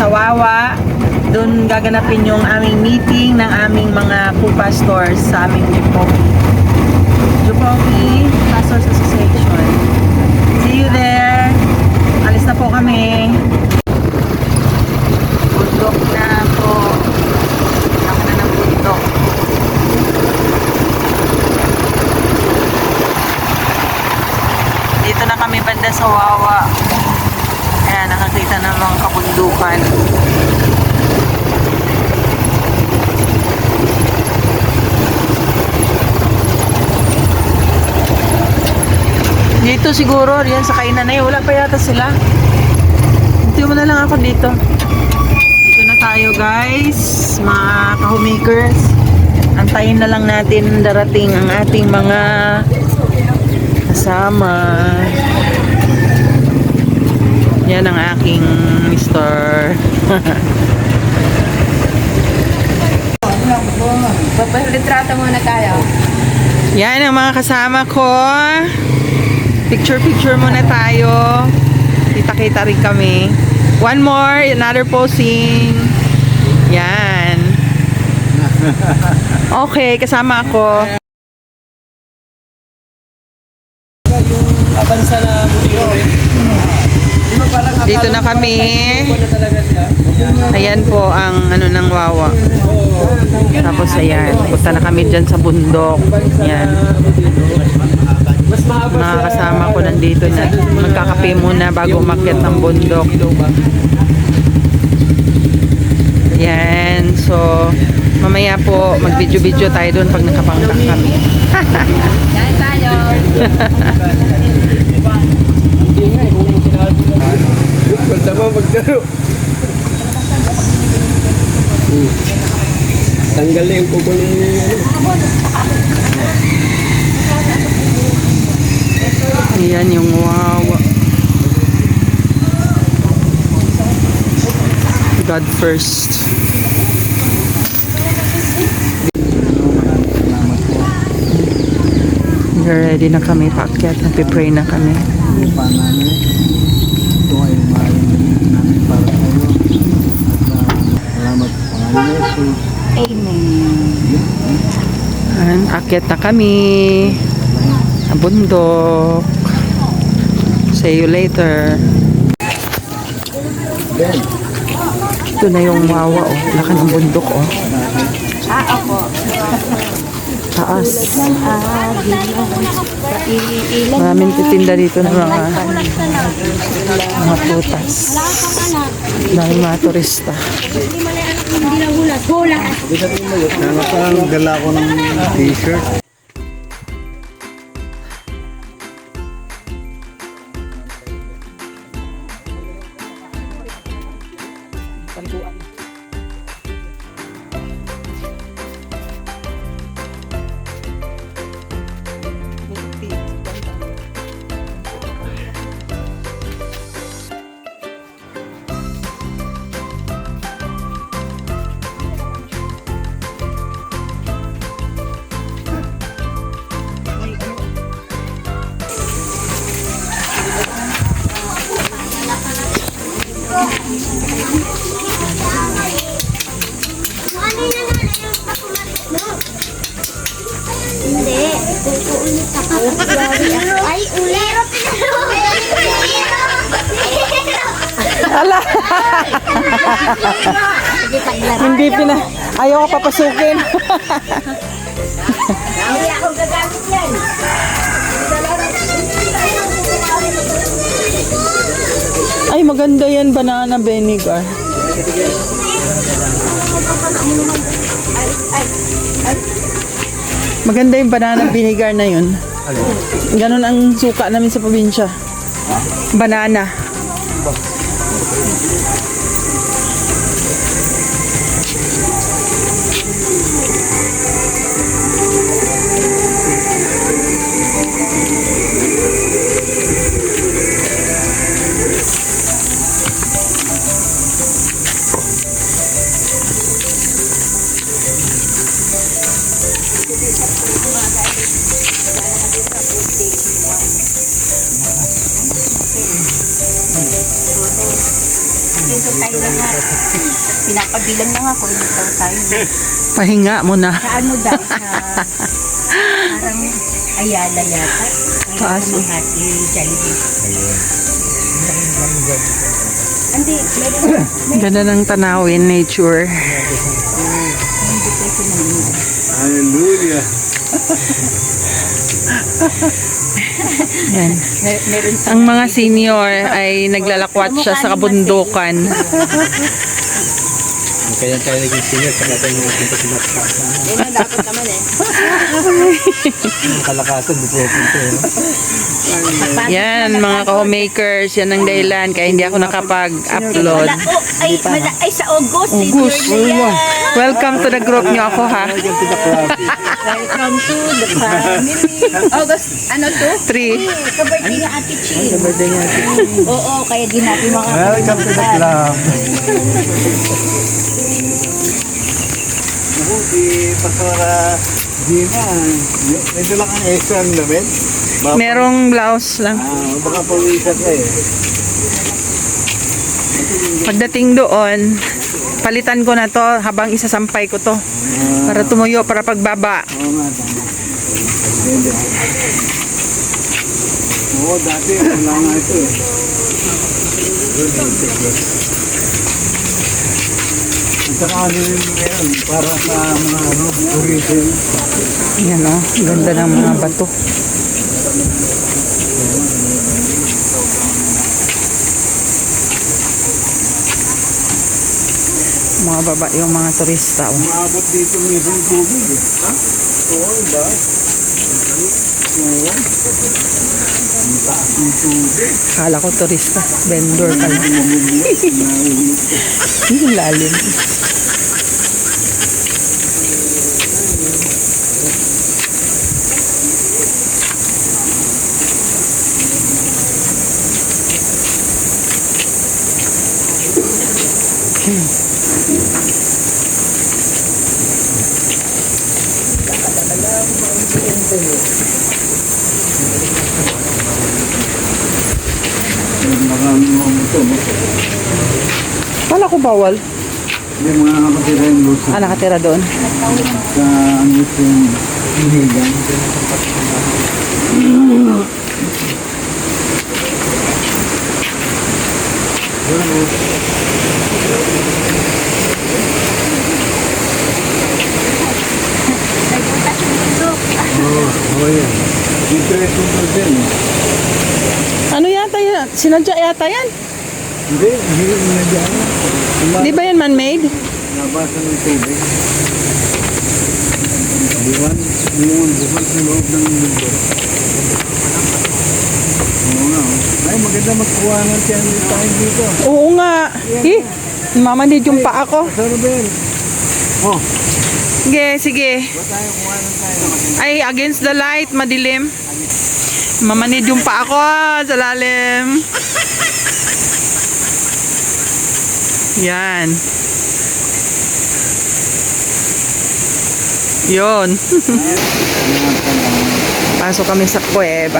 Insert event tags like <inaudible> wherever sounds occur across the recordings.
sa Wawa. Doon gaganapin yung aming meeting ng aming mga pupa stores sa aming Jupoki. Jupoki Pastors Association. See you there. Alis na po kami. Bundok na po. Ako na ng bundok. Dito na kami banda sa Wawa. Nakakita ng mga kabundukan. Dito siguro, yan sa kainan na. Wala pa yata sila. Hindi mo na lang ako dito. Dito na tayo guys, mga kahumakers. Antayin na lang natin darating ang ating mga kasama. Yan ang aking Mr. Litrato muna tayo. Yan ang mga kasama ko. Picture-picture muna tayo. Kita-kita rin kami. One more, another posing. Yan. Okay, kasama ako. Abansa na museo Dito na kami. Ayan po ang ano ng wawa. Tapos ayan, punta na kami dyan sa bundok. Yan. Mas mahaba Mga kasama ko nandito na magkakape muna bago umakyat ng bundok. Yan. So, mamaya po mag-video-video tayo doon pag nakapangka kami. Yan tayo. <laughs> Hindi nga eh, kung sinabi mo. Basta mo magdaro. Hmm. Tanggal na yung kuko ng Ayan yung wawa. God first. Ready na kami paakyat. Nagpipray na kami. lupa namin. Ito ay maaaring gamitin namin para sa iyo. At Jesus. Ayan, akyat na kami. Sa bundok. See you later. Ito na yung wawa oh. Laki ng bundok oh. Ah, ako. Taas. Maraming titinda dito ng mga mga putas. Dahil mga turista. Hindi na hulas. Hulas. ano parang dala ko ng t-shirt. Ka papasukin. Hindi ako gagamit yan. Ay, maganda yan, banana vinegar. Maganda yung banana vinegar na yun. Ganon ang suka namin sa probinsya. Banana. Tayo lahat. Pinapabilang lang ako. Dito daw tayo. Pahinga mo na. Sa ano daw? Sa <laughs> parang Ayala yata. Taas. Ang Makati Jollibee. Hindi, meron Ganda ng tanawin, nature. Hallelujah. <laughs> Yan. sa Ang mga senior ay naglalakwat siya sa kabundukan. Kaya tayo naging senior, saka tayo nagpunta sa Nakasa. Yun ang dapat naman eh. Kalakasan, di po punta eh. Yan, mga ka-homemakers, yan ang dahilan kaya hindi ako nakapag-upload. Oh, ay, mala, ay sa August. August. Welcome to the group niyo ako ha. Welcome to the family. August, ano to? Three. Kabirthday ni Ate Ching. Oo, kaya di natin mga Welcome to the club. Si Pastora Gina, may dala kang extra ang damit? Baka, Merong blouse lang. ah, baka pawisan ka eh. Pagdating doon, palitan ko na to habang isasampay ko to. Para tumuyo, para pagbaba. Oo nga, tama. Hindi. Oo, dati wala nga ito eh. At saka ano para sa mga ano, tourism. Yan o, ganda ng mga bato. Mga baba yung mga turista. Oh. Maabot dito yung tubig eh. Ha? Oo, ba? Oo. Ang taas ng tubig. Kala ko turista. Vendor pala. Yung lalim. <laughs> Kala ko bawal. May mga nakatira yung lusa. Ah, nakatira doon. Sa ano yung hinigan. Oo, oo yan. Mo din eh. Ano yata yan? Sinadya yata yan? Hindi, hindi na dyan. Di ba yan man-made? Nabasa ng tubig. Buwan, buwan, buwan sa loob ng mundo. Oo nga. oh. Ay, maganda magkuha ng tiyan tayo dito. Oo nga. Eh, mamanid yung paa ko. Sa Rubel. Oh, Sige, sige. Ay, against the light, madilim. Mamanid yung paa ko ah, sa lalim. Yan. Yon. <laughs> Pasok kami sa kuweba.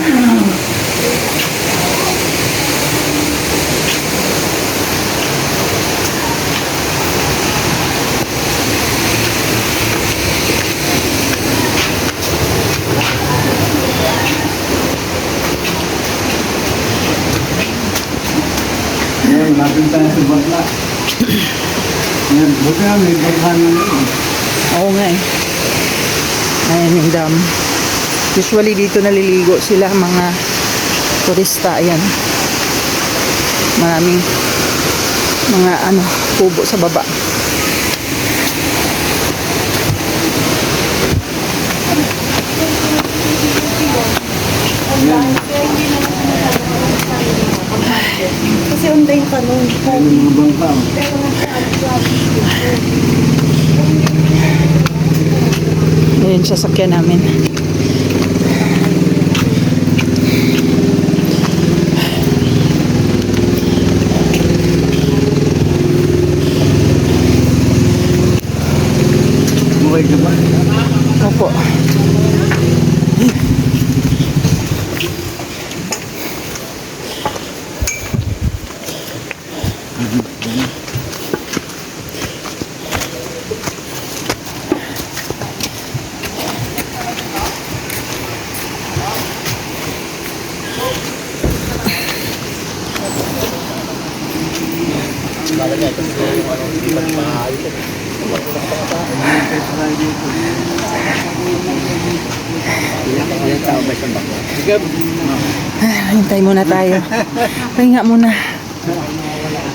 Yan, lapit tayo sa bakla. Yan, buti nga may bakla na yun. Oo nga eh. Ayan yung dam. Usually dito naliligo sila mga turista. Ayan. Maraming mga ano, kubo sa baba. Yan yung mga bangka. oh. Ayan, sasakyan namin. Ba? Opo. Hintay muna tayo. Pahinga muna.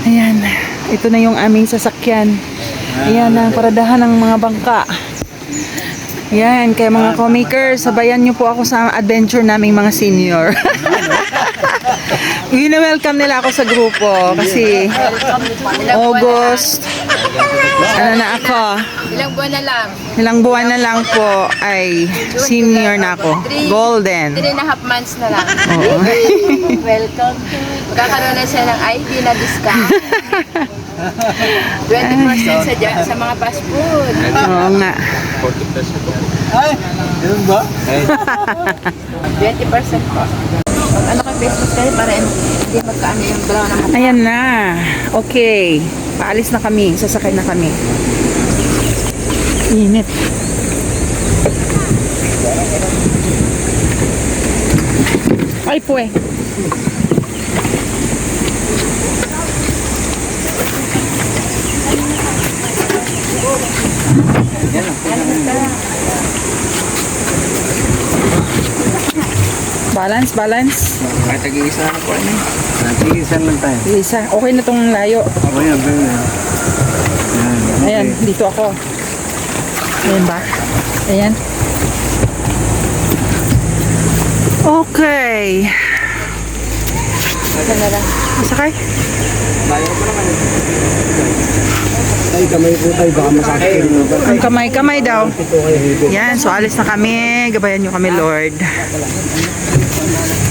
Ayan. Ito na yung aming sasakyan. Ayan ang paradahan ng mga bangka. Ayan, kaya mga co-makers, sabayan niyo po ako sa adventure naming mga senior. <laughs> Wini-welcome nila ako sa grupo kasi August, ano na ako, Ilang buwan na lang. ilang buwan na lang po ay senior na ako. Golden. Three and a half months na lang. Oo. <laughs> Welcome. Magkakaroon na siya ng ID na discount. 20% sa, sa mga fast food. Oo nga. Ay, ganun ba? 20% po. Facebook kayo para hindi magkaano yung brown na mukha. Ayan na. Okay. Paalis na kami. Sasakay na kami. Init. Ay po eh. Balance, balance. Kahit tag-iisa na po ano. Natigisan lang tayo. Isa. Okay na tong layo. Ako yan, pero yan. Yan, okay. Ayan, dito ako. Ayan ba? Ayan. Okay. Ayan na lang. Masakay? Ay, kamay po tayo, baka masakit. Ang kamay-kamay daw. Yan, so alis na kami. Gabayan nyo kami, Lord. Thank you.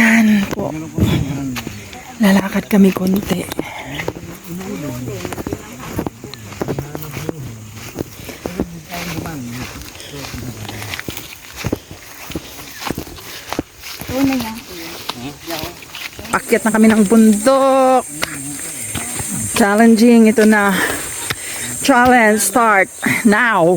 Ayan po. Lalakad kami konti. Pakyat na kami ng bundok. Challenging ito na. Challenge start now.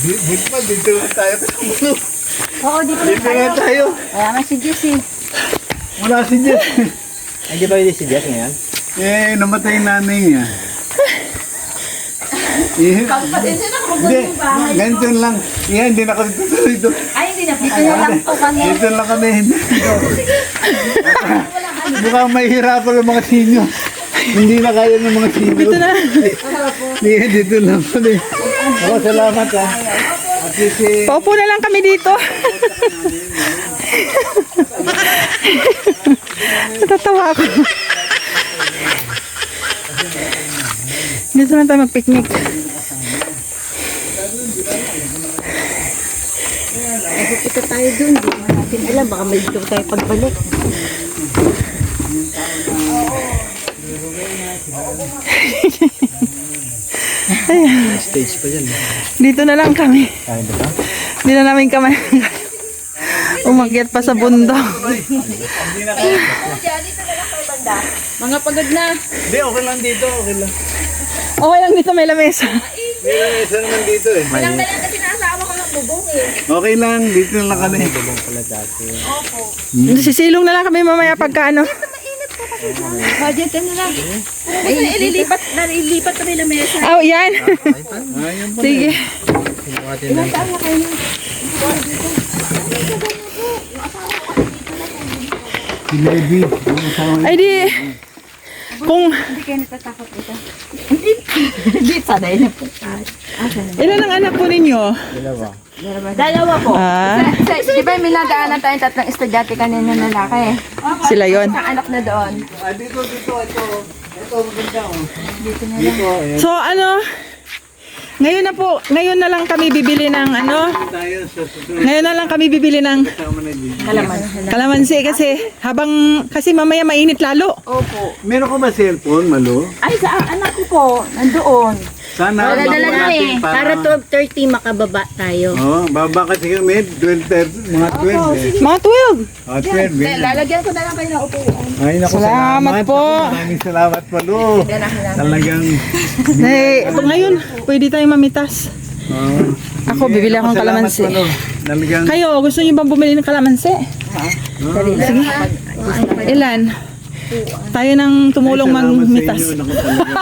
Pa, dito lang tayo. Oo, dito Dito lang tayo. Kaya nga si Jessie. Wala si Jess. Hindi ba yung si Jess ngayon? Eh, namatay yung nanay niya. Eh, hindi, ganito lang. Yeah, hindi na kami tutuloy dito. Ay, hindi na. Dito na lang po kami. Dito lang kami. Mukhang mahihirapan ang mga sinyo. Hindi na kaya ng mga sinyo. Dito na. Hindi, dito lang kami. Ako, salamat ha. Least eh, Paupo na lang kami dito. <laughs> Natatawa ako. Dito na tayo mag-picnic. Kita tayo dun. Di mo natin alam. Baka may dito tayo pagbalik. <laughs> Stage pa dyan. Dito na lang kami. Kaya ba? Hindi na namin kami. Umakyat pa sa bundok. Mga pagod na. Hindi, okay lang dito. Okay lang. Okay lang dito may lamesa. May lang isa naman dito eh. Walang dalang kasi naasawa ko ng bubong eh. Okay lang, dito lang kami. Sisilong na lang kami mamaya pagka ano. Budget ano lang. Ay, ililipat, nalilipat kami ng mesa. Oh, yan. Po. Sige. Si Levi. Yung asawa niya. Ay di. Kung Hindi kayo natatakot dito. Hindi, sanay na po. ilan ang anak po ninyo? Dalawa po. Ah, Sa, sa, di ba may nadaanan tayong tatlong estudyante kanina na lalaki? sila yon. Isang anak na doon. Ah, dito, dito, ito. Ito, maganda oh. Dito na Dito, eh. So ano, ngayon na po, ngayon na lang kami bibili ng ano, Tayo sa susunod ngayon na lang kami bibili ng kasama na dito. kalamansi kasi habang, kasi mamaya mainit lalo. Opo. Meron ka ba cellphone, Malo? Ay, sa anak ko po, nandoon. Sana makuha na natin eh. Para 12.30 makababa tayo. Oo, baba kasi kami, 12, 30, mga 12 eh. Mga 12. Oh, 12 eh. Lalagyan ko na lang kayo ng upuan. Ay, naku, Salamat po. Maraming salamat, Malo. Talagang, <laughs> Eh, ngayon, pwede tayong mamitas. oh. Ako, bibili akong Salamat, kalamansi. Malo. Talagang, Kayo, gusto niyo bang bumili ng kalamansi? Sige. Ilan? Tayo nang tumulong Ay, salamat sa magmitas. inyo, naku, talagang.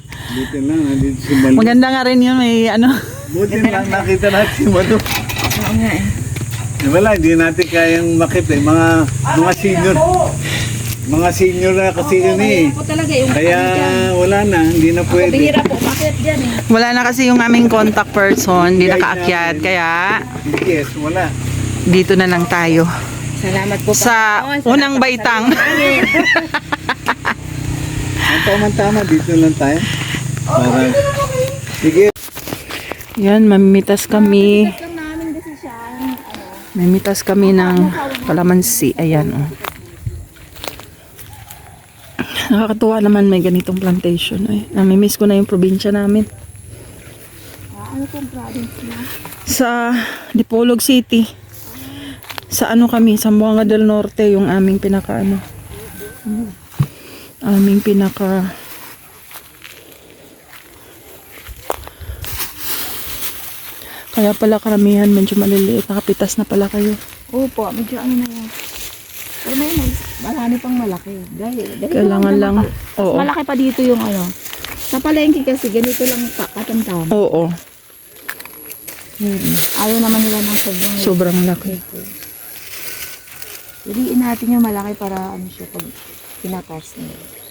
<laughs> Dito na, nandito si Malo. Maganda nga rin yun, may ano. Buti na nakita natin si Malo. Eh, wala, hindi natin kayang makita. eh. Mga, mga senior. Mga senior na kasi yun eh. Ako talaga yung Kaya wala na, hindi na pwede. bihira po. Bakit dyan eh? Wala na kasi yung aming contact person, hindi nakaakyat. Kaya, Yes, wala. dito na lang tayo. Salamat po. Sa unang baitang. Ang tama-tama, dito lang tayo. Para, sige. Yan, mamimitas kami. Mamimitas kami ng kalamansi. Ayan, oh. Nakakatuwa naman may ganitong plantation. Ay, namimiss ko na yung probinsya namin. Sa Dipolog City. Sa ano kami, sa Buanga del Norte, yung aming pinaka ano. Aming pinaka Kaya pala karamihan medyo maliliit. Nakapitas na pala kayo. Opo, medyo ano na yan. Pero may marami pang malaki. Dahil, dahil Kailangan lang. Oo. Malaki pa dito yung ano. Sa palengke kasi ganito lang pa katamtam. Oo. Ayaw naman nila ng sobrang Sobrang laki. Piliin natin yung malaki para ano siya pag pinatas nila.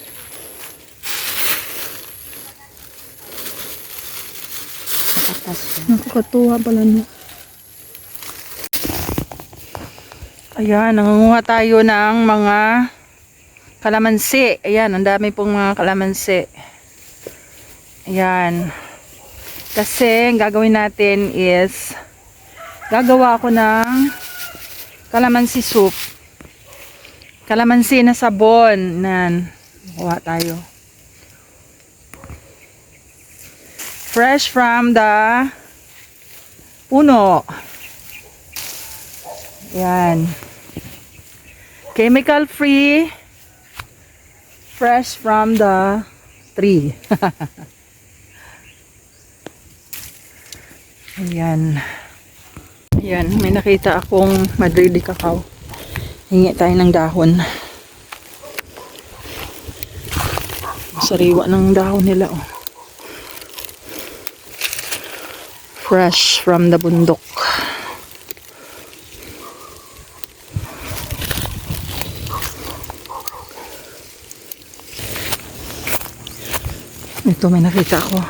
Siya. Nakakatuwa pala no. Ayan, nangunguha tayo ng mga kalamansi. Ayan, ang dami pong mga kalamansi. Ayan. Kasi, ang gagawin natin is, gagawa ako ng kalamansi soup. Kalamansi na sabon. Nan, kuha tayo. Fresh from the puno. Yan. Chemical free. Fresh from the tree. <laughs> Ayan. Ayan, may nakita akong Madrid cacao. Hingi tayo ng dahon. Sariwa ng dahon nila, oh. Fresh from the bundok. Ito may nakita ako.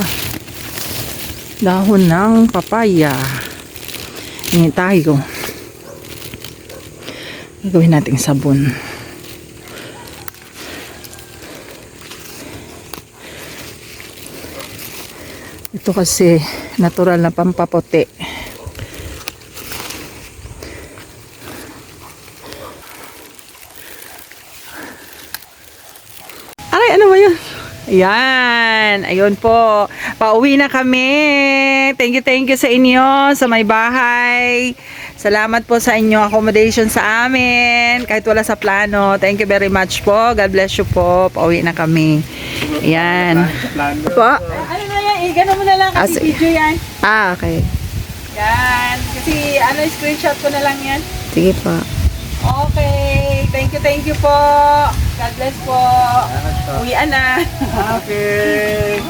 Ah, Dahon ng papaya. Hingi tayo. Gawin nating sabon. Ito kasi natural na pampaputi. Ay, ano ba yun? Ayan. Ayun po. Pauwi na kami. Thank you, thank you sa inyo, sa may bahay. Salamat po sa inyo accommodation sa amin. Kahit wala sa plano. Thank you very much po. God bless you po. Pauwi na kami. Ayan. Po. Eh, ganun mo na lang kasi Ah, video yan. Ah, okay. Yan. Kasi ano, screenshot ko na lang yan. Sige po. Okay. Thank you, thank you po. God bless po. Uwian na. Okay.